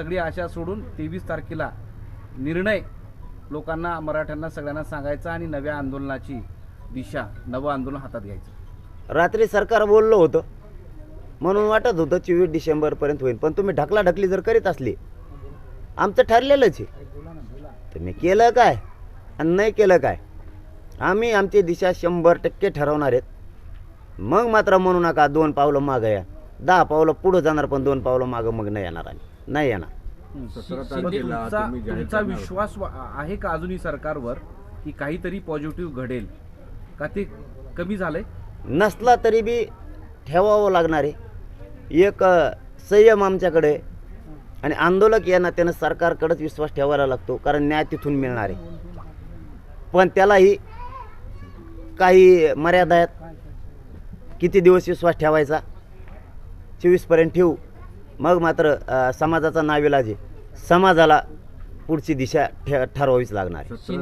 सगळी आशा सोडून तेवीस तारखेला निर्णय लोकांना मराठ्यांना सगळ्यांना सांगायचा आणि नव्या आंदोलनाची दिशा नवं आंदोलन हातात घ्यायचं. रात्री सरकार बोललं होतं. म्हणून वाटत होतं चोवीस डिसेंबरपर्यंत होईल. पण तुम्ही ढकला ढकली जर करीत असली आमचं ठरलेलंच आहे. तुम्ही केलं काय आणि नाही केलं काय? आम्ही आमची दिशा शंभर टक्के ठरवणार आहेत. मग मात्र म्हणू नका दोन पावलं मागं या. दहा पावलं पुढं जाणार पण दोन पावलं मागं मग नाही येणार आम्ही. नाही येणार. तुमचा विश्वास वा- आहे का अजूनही सरकारवर की काहीतरी पॉझिटिव्ह घडेल? का ते कमी झालंय? नसला तरी बी ठेवावं लागणार आहे. एक अ, संयम आमच्याकडे आहे. आणि आंदोलक या नात्यानं सरकारकडेच विश्वास ठेवायला लागतो कारण न्याय तिथून मिळणार आहे. पण त्यालाही काही मर्यादा आहेत. किती दिवस विश्वास ठेवायचा? चोवीसपर्यंत ठेवू. मग मात्र समाजाचा नाविलाज आहे समाजाला पुढची दिशा ठे ठरवावीच लागणार आहे.